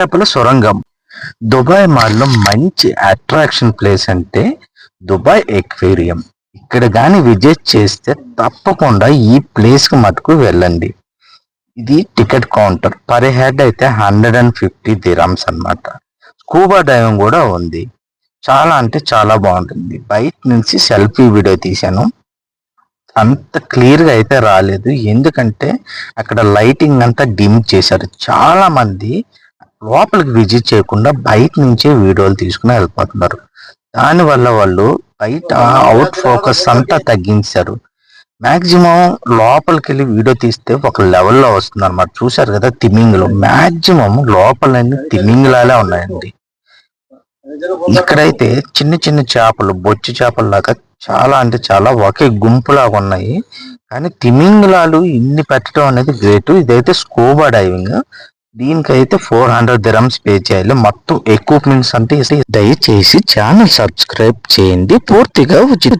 చేపల సొరంగం దుబాయ్ మాల్లో మంచి అట్రాక్షన్ ప్లేస్ అంటే దుబాయ్ ఎక్వేరియం ఇక్కడ కానీ విజిట్ చేస్తే తప్పకుండా ఈ ప్లేస్కి మటుకు వెళ్ళండి ఇది టికెట్ కౌంటర్ పర్ హెడ్ అయితే హండ్రెడ్ అండ్ ఫిఫ్టీ దిరామ్స్ అన్నమాట స్కూబా డైవింగ్ కూడా ఉంది చాలా అంటే చాలా బాగుంటుంది బయట నుంచి సెల్ఫీ వీడియో తీశాను అంత క్లియర్గా అయితే రాలేదు ఎందుకంటే అక్కడ లైటింగ్ అంతా డిమ్ చేశారు చాలా మంది లోపలికి విజిట్ చేయకుండా బయట నుంచే వీడియోలు తీసుకుని వెళ్ళిపోతున్నారు. దానివల్ల వాళ్ళు బయట అవుట్ ఫోకస్ అంతా తగ్గించారు. మ్యాక్సిమం లోపలికి వెళ్ళి వీడియో తీస్తే ఒక లెవెల్లో వస్తుంది అనమాట చూసారు కదా తిమింగులు మ్యాక్సిమం లోపలన్నీ తిమింగులాలే ఉన్నాయండి. ఇక్కడైతే చిన్న చిన్న చేపలు బొచ్చు చేపలు లాగా చాలా అంటే చాలా ఒకే గుంపులాగా ఉన్నాయి. కానీ తిమింగలాలు ఇన్ని పెట్టడం అనేది గ్రేట్ ఇదైతే స్కూబా డైవింగ్. దీనికైతే ఫోర్ హండ్రెడ్ దిరమ్స్ పే చేయాలి. మొత్తం ఎక్విప్మెంట్స్ అంటే దయచేసి ఛానల్ సబ్స్క్రైబ్ చేయండి. పూర్తిగా ఉచిత